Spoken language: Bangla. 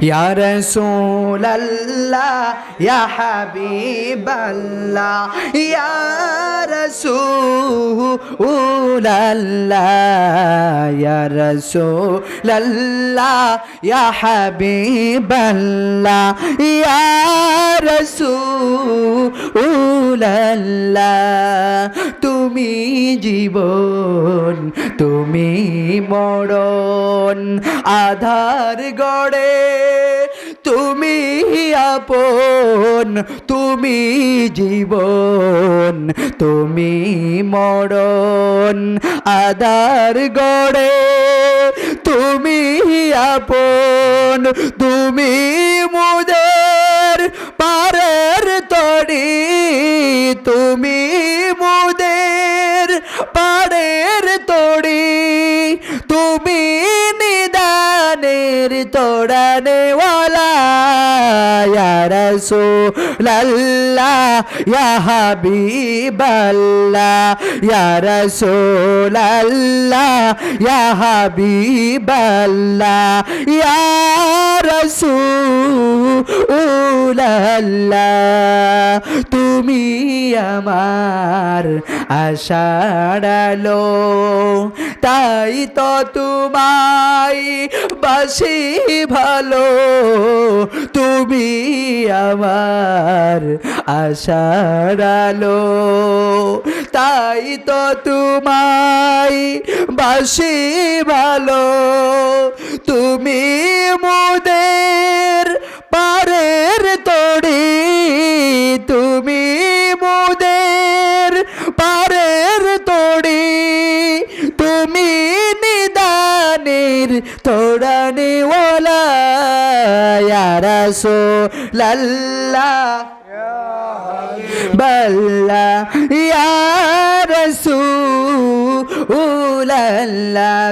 ইয়া রাসূলাল্লাহ ইয়া হাবিবাল্লাহ ইয়া রাসূলাল্লাহ ইয়া রাসূলাল্লাহ ইয়া হাবিবাল্লাহ ইয়া রাসূলাল্লাহ তুমি জীবন, তুমি মরণ। আধার গড়ে তুমি আপন, তুমি জীবন, তুমি মরণ। আধার গড়ে তুমি আপন, তুমি মুদের পাড়ের তড়ি, তুমি নিদানের তোড়ানেওয়ালা ইয়া রাসূলাল্লাহ, ইয়া হাবিবাল্লাহ, ইয়া রাসূলাল্লাহ, ইয়া হাবিবাল্লাহ, ইয়া রাসূলাল্লাহ তুমি আমার আশাড়ালো তাই তো তোমায় বাসি ভালো। তুমি আমার আশাড়ালো তাই তো তোমায় বাসি ভালো। তুমি মুদের নিদানের তোড়ানেওয়ালা ইয়ারাসো লাল্লা। বল্লা ইয়ারসু উল্লাহ